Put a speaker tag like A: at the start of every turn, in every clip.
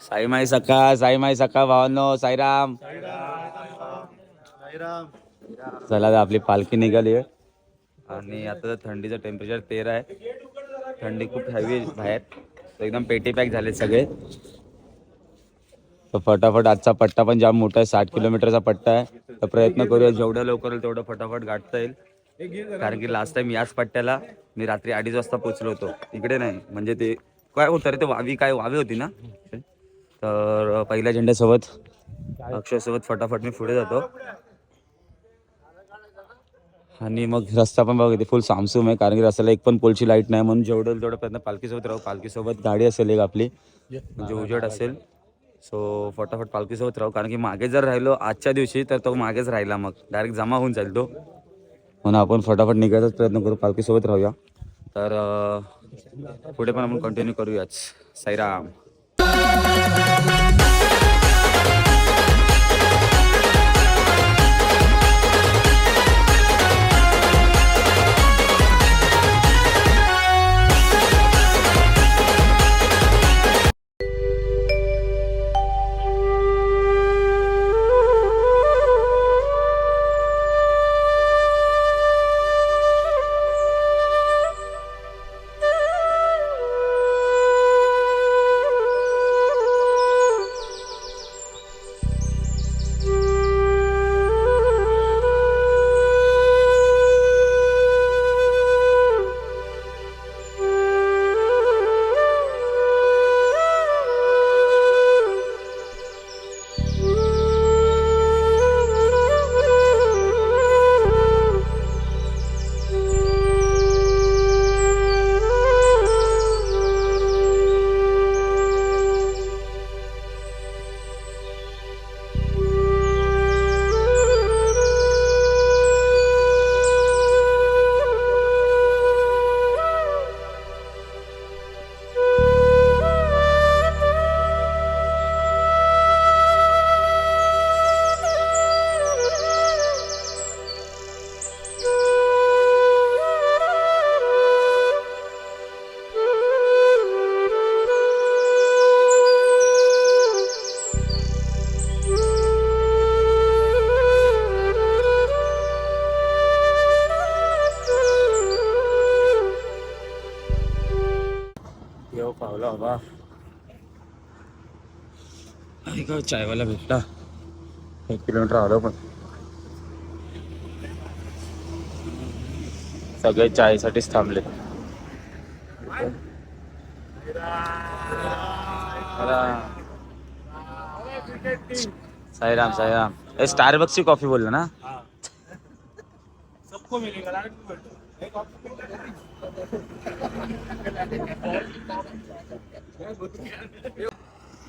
A: साईमाई सखा साईमाई सखा भावांनो साईराम. चला आता आपली पालखी निघाली आहे. आणि आता थंडीचं टेम्परेचर तेरा आहे. थंडी खूप हॅवी आहे बाहेर. तर एकदम पेटी पॅक झाले सगळे. तर फटाफट आजचा पट्टा पण जाम मोठा आहे. साठ किलोमीटरचा पट्टा आहे. तर प्रयत्न करूया जेवढं लवकर होईल तेवढं फटाफट गाठता येईल. कारण की लास्ट टाइम याच पट्ट्याला मी रात्री अडीच वाजता पोचलो होतो. इकडे नाही. म्हणजे ते काय होतं रे ते वावी काय वावी होती ना? तर पहिल्या झेंड्यासोबत अक्षयसोबत फटाफट मी पुढे जातो. आणि मग रस्ता पण बघा इथे फुल सामसूम आहे कारण की रस्त्याला एक पण पोलची लाइट नाही म्हणून जेवढं जेवढं तेवढं प्रयत्न पालखीसोबत राहू. पालखीसोबत गाडी असेल एक आपली म्हणजे उजेड असेल. सो फटाफट पालखीसोबत राहू कारण की मागे जर राहिलो आजच्या दिवशी तर तो मागेच राहिला मग. डायरेक्ट जमा होऊन जाईल तो. म्हणून आपण फटाफट निघायचाच प्रयत्न करू पालखीसोबत राहूया. तर पुढे पण आपण कंटिन्यू करूयाच साईराम. ऐक चायवाला भेटला एक किलोमीटर आलो पण सगळे चायसाठीच थांबले। साईराम साईराम। ए, स्टारबक्सची कॉफ़ी बोललो ना।
B: सबको मिलेगा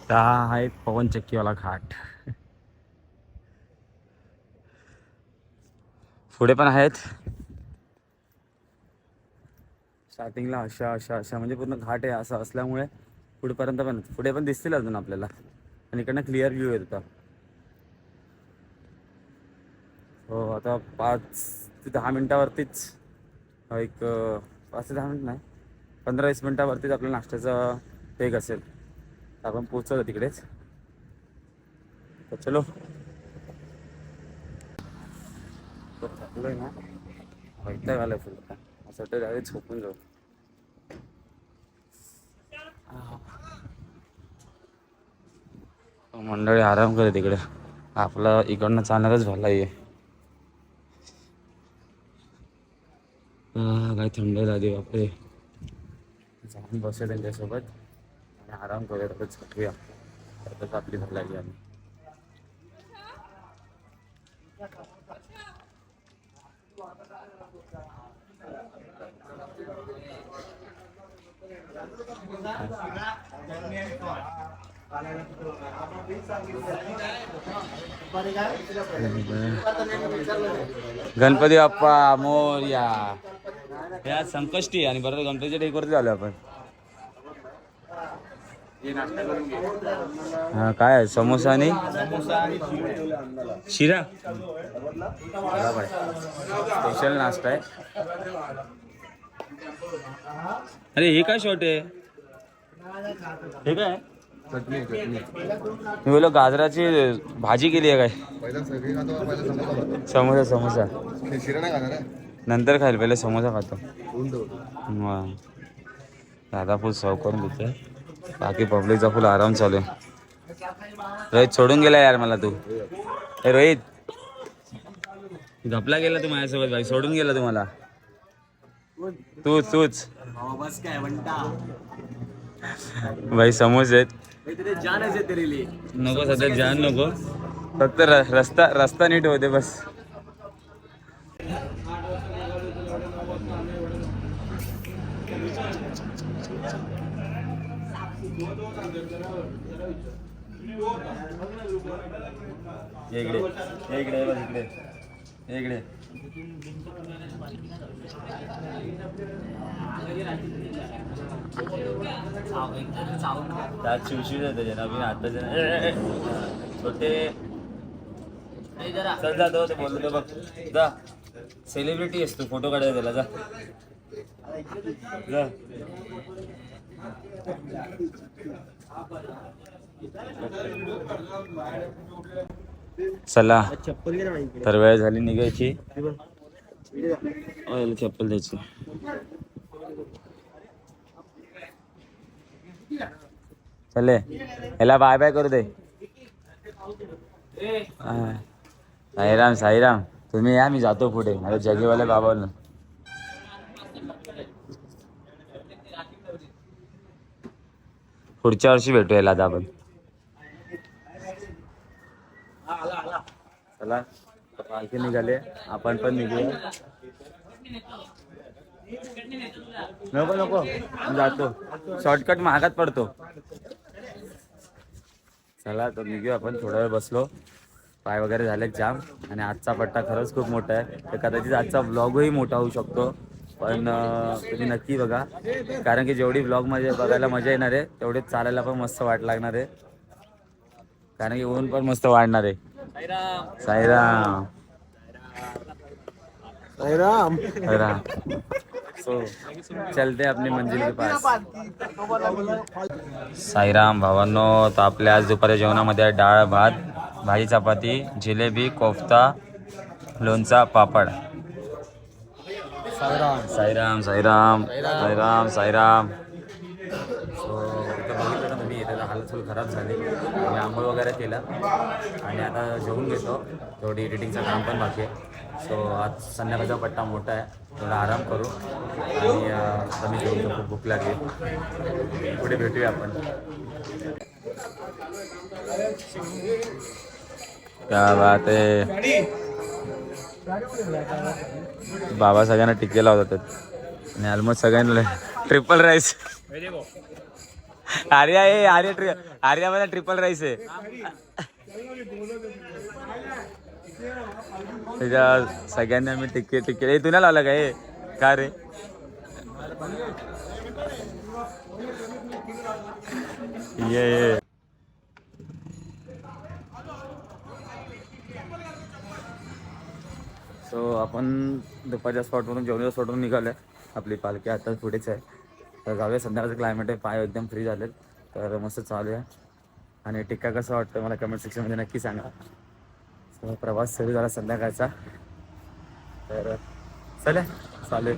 A: हा आहे पवन चक्कीवाला घाट. पुढे पण आहेत. स्टार्टिंगला अशा अशा अशा म्हणजे पूर्ण घाट आहे असं असल्यामुळे पुढेपर्यंत पण पुढे पण दिसतील अजून आपल्याला. आणि इकडनं क्लिअर व्ह्यू येत. होता हो आता पाच ते दहा मिनिटावरतीच एक पाच ते दहा मिनिट नाही पंधरा वीस मिनिटावरतीच आपल्या नाश्त्याचा टेक असेल. आपण पोहोचलो तिकडेच. तर चलो. थकलोय ना वैताग आलाय फुल असं वाटतं डायरेक्ट झोपून जाऊ. मंडळी आराम करे तिकडे. आपला इकडनं चालणारच झाला आहे. काय थंड झाली बापरे. जाऊन बसे त्यांच्यासोबत. आराम करूया. थोडं झटूया त्यातच आपली भर लागली आम्ही. गणपती बाप्पा मोर्या. हे संकष्टी आणि बरोबर गणपतीच्या डेकवरती आलो आपण. हा काय आहे? समोसा आणि शिरा? स्पेशल नाश्ता आहे. अरे हे काय शॉर्ट आहे? हे काय?
B: चटणी चटणी
A: मी बोललो गाजराची भाजी केली आहे काय?
B: पहिला सगळी खातो का पहिला समोसा
A: समोसा. समोसा
B: शिरा नाही खाणार आहे
A: नंतर खाईल पहिले समोसा खातो. दादा फुल सर्व करून देते बाकी पब्लिकचा फुल आराम चालू आहे. रोहित सोडून गेला यार मला तू. ए रोहित. झपला गेला तू माझ्यासोबत भाई सोडून गेला तुम्हाला तूच तूच.
C: बस काय म्हणता
A: भाई समोसे आहेत. नको सध्या जान नको. फक्त र- रस्ता रस्ता नीट होते बस. इकडे इकडे इकडे. इकडे. त्यात शिवशिव येते जे नवीन आताचे छोटे. चल जा तो ते बोललो बघ. जा. सेलिब्रिटी असतो फोटो काढायला त्याला जा. चला.
C: चप्पल
A: तर वेळ झाली निघायची. ऑइल चप्पल द्यायची. चले. याला बाय बाय करू दे. साईराम साईराम. तुम्ही या मी जातो पुढे. मला जगेवाल्या बाबा पुढच्या वर्षी भेटू याला आता आपण. चला पालखी निघाले. आपण पण निघू नको नको. जातो. शॉर्टकट महागात पडतो. चला तर निघू आपण. थोडा वेळ बसलो. पाय वगैरे झाले जाम. आणि आजचा पट्टा खरंच खूप मोठा आहे. तर कदाचित आजचा ब्लॉगही मोठा होऊ शकतो. पण तुम्ही नक्की बघा. कारण की जेवढी ब्लॉगमध्ये बघायला मजा येणार आहे तेवढेच चालायला पण मस्त वाट लागणार आहे. कारण की ऊन पण मस्त वाढणार आहे. साईराम.
C: राम
A: साईराम. सो चलते अपनी मंजिल के पास. साईराम भावांनो तर आपल्या आज दुपारी जेवणामध्ये डाळ भात भाजी चपाती जिलेबी कोफ्ता लोणचा पापड. साईराम. साईराम साईराम. साईराम सो इथं बघितलं ना तुम्ही हालत थोडी खराब झाली. मी आंघोळ वगैरे केला. आणि आता जेवून घेतो. थोडी एडिटिंगचं काम पण बाकी आहे. सो आज संध्याकाळचा पट्टा मोठा आहे. थोडा आराम करू. आणि आता मी जेवतो खूप भूक लागली. पुढे भेटूया आपण. क्या बात आहे. बाबा सगळ्यांना टिकेला होता. त्यात आणि ऑलमोस्ट सगळ्यांना ट्रिपल राईस आर्या आहे आर्या ट्रि आर्यामध्ये ट्रिपल राईस आहे त्याच्या सगळ्यांना मी टिके टिके हे तुला लावलं का? हे का रे? ये. सो आपण दुपारच्या स्पॉटवरून जेवणाच्या स्पॉटवरून निघालोय. आपली पालखी आता पुढेच आहे. तर जाऊया. संध्याकाळचं क्लायमेट आहे. पाय एकदम फ्री झालेत. तर मस्त चालू आहे आणि टिक्का कसं वाटतं मला कमेंट सेक्शनमध्ये नक्की सांगा. सो प्रवास सुरू झाला संध्याकाळचा. तर चला. चालेल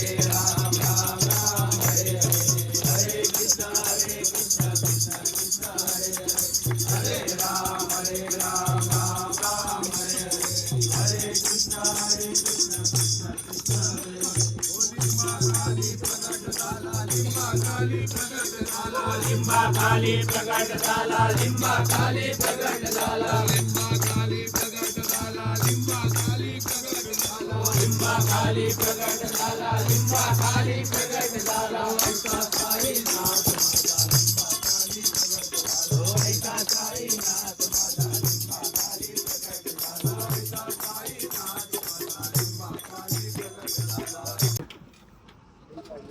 D: देवदेव आहे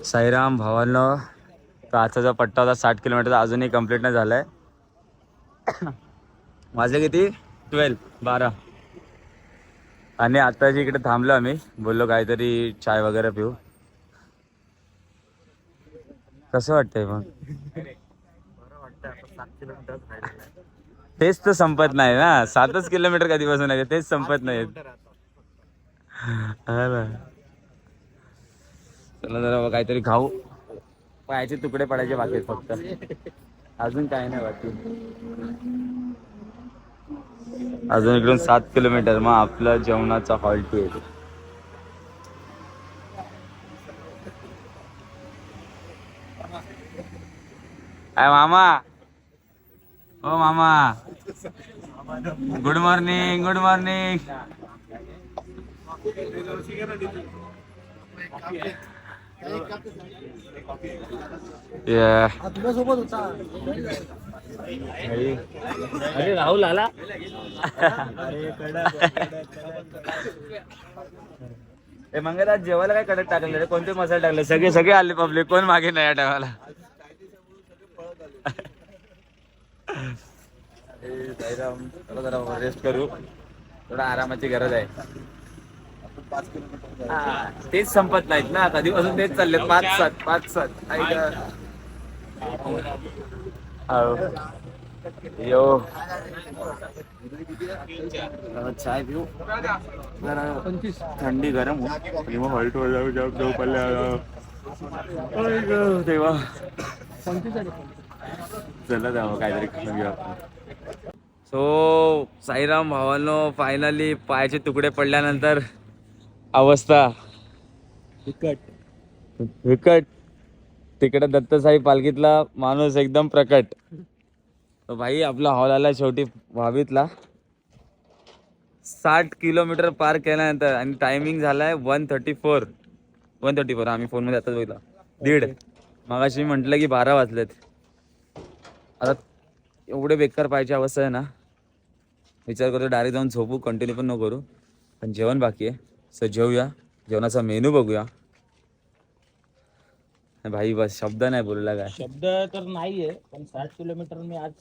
A: साईराम भावांनो तर आजचा जो पट्टा होता साठ किलोमीटरचा अजूनही कंप्लीट नाही झालाय. माझे किती? ट्वेल्व बारा. आणि आता जे इकडे थांबलो आम्ही. बोललो काहीतरी चाय वगैरे पिऊ. कसं वाटतंय मग? तेच तर संपत नाही ना. सातच किलोमीटर कधीपासून आहे? तेच संपत नाही. चला जरा काहीतरी खाऊ. पायाचे तुकडे पडायचे बाकी फक्त. अजून काय नाही बाकी. अजून इकडून सात किलोमीटर मग आपला जेवणाचा हॉल्ट येतो मामा. हो मामा. गुड मॉर्निंग गुड मॉर्निंग अरे राहुल आला. ए मंगल आज जेवायला काय कडक टाकले रे? कोणते मसाले टाकले? सगळे सगळे आले पब्लिक कोण मागे नाही या टायमाला? जरा रेस्ट करू. थोडा आरामाची गरज आहे. हा, तेच संपत नाहीत ना. कधीपासून तेच चालले पाच सात पाच सात. ऐक. हो. यो. जरा चाय पिऊ. जरा थंडी गरम हो. किंवा हॉल्ट वर जाऊ जाऊ जाऊ पडल्या तेव्हा चला जावं काहीतरी खाऊन घेऊ आपण. सो साईराम भावांनो फायनली पायाचे तुकडे पडल्यानंतर अवस्था. विकट. तिकडे दत्तसाई पालखीतला माणूस एकदम प्रकट. तर भाई आपला हॉल आला शेवटी भावीतला साठ किलोमीटर पार केल्यानंतर आणि टायमिंग झालाय one thirty four one thirty four आम्ही फोनमध्ये आताच बघितला. दीड. मगाशी म्हटलं की बारा वाजलेत. आता एवढे बेकार पाहिजे अवस्था आहे ना. विचार करतो डायरेक्ट जाऊन झोपू कंटिन्यू पण नको करू. पण जेवण बाकी आहे. सो जेवूया. जेवणाचा मेनू बघूया. भाई बस शब्द नाही बोलला काय?
D: शब्द तर नाहीये पण साठ किलोमीटर मी आज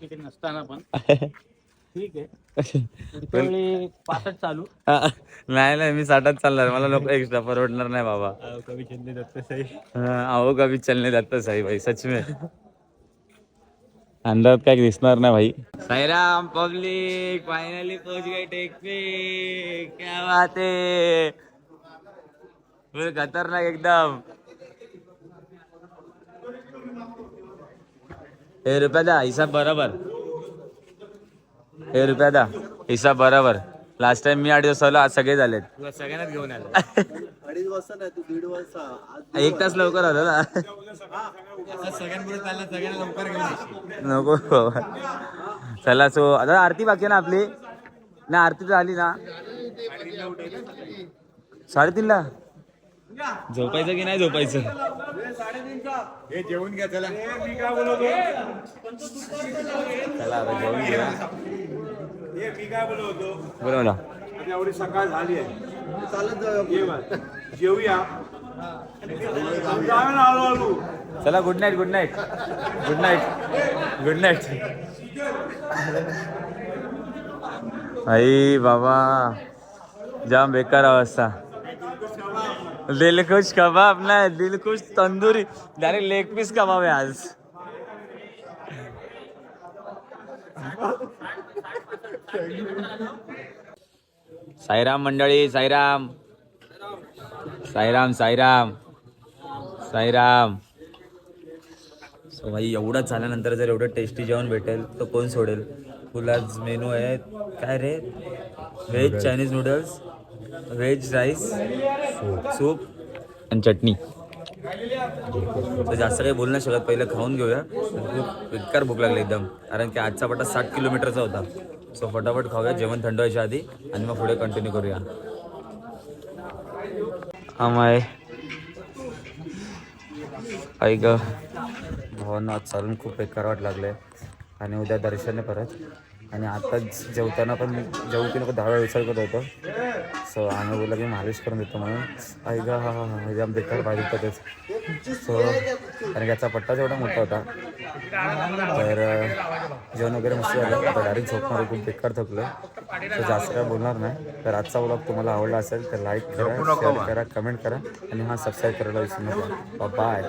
D: तिथे नसताना पण. ठीक आहे. पुढच्या वेळी पाचच चालू.
A: नाही नाही मी साठात चालणार. मला नको एक्स्ट्रा परवडणार नाही बाबा.
D: कवी चंदे दत्त सही
A: हाँ, आओ कभी चलने जाता सही भाई सच में. अंदर काय दिसणार नाही भाई. साईराम पब्लिक फाइनली पहुंच गए टेक पे क्या बात है. फिर खतरनाक एकदम. हे रुपया द्या हिसाब बरोबर. हे रुपया द्या हिसाब बरोबर. लास्ट टाइम मी आठ दिवस आलो आज सगळे झालेत.
D: सगळ्यांनाच घेऊन आलो.
C: अडीच वाजता नाही तू दीड वाजता. आज
A: एक तास लवकर आलो ना.
D: सगळ्यांपुढे चालला सगळ्यांना लवकर घेऊन
A: नको बाबा. चला सो आता आरती बाकी आहे ना आपली? ना आरती तर आली ना. साडेतीनला? झोपायचं की नाही झोपायचं?
B: हे जेवून घ्या चला.
A: चला आता जेवून घेऊया. बोला
E: एवढी सकाळ झाली आहे.
C: चालत जाऊया
E: बघ. जेवूया.
A: चला good night good night good night good night आई बाबा जाम बेकार अवस्था. दिलखुश कबाब नाही Dilkhush tandoori. Direct leg piece कबाब आहे आज. साईराम मंडळी साईराम. साईराम साईराम. साईराम. सो भाई एवढं झाल्यानंतर जर एवढं टेस्टी जेवण भेटेल तर कोण सोडेल? फुल आज मेनू आहे काय रे? Veg Chinese noodles veg rice soup आणि चटणी. तर जास्त काही बोलू नाही शकत. पहिलं खाऊन घेऊया. खूप बेकार भूक लागली एकदम. कारण की आजचा पट्टा साठ किलोमीटरचा होता. सो फटाफट खाऊया. जेवण थंड व्हायच्या आधी. आणि मग पुढे कंटिन्यू करूया. हा आई ग भावांना आज चालून खूप बेकार वाट लागले आणि उद्या दर्शन आहे परत. आणि आताच जेवताना पण जेवू की नको दहा वेळा विचार करत होतो. सो आम्ही बोलला की मालिश करून देतो म्हणून. ऐक हा हा हा एकदम बेकार पाहिजे होतं सो कारण की याचा पट्टा जेवढा मोठा होता तर जेवण वगैरे मस्त झालं. तर डायरेक्ट झोपणार खूप बेकार थकलो तर जास्त काय बोलणार नाही. तर आजचा ब्लॉग तुम्हाला आवडला असेल तर लाईक करा शेअर करा कमेंट करा आणि हा सबस्क्राईब करायला विसरू नका. बाय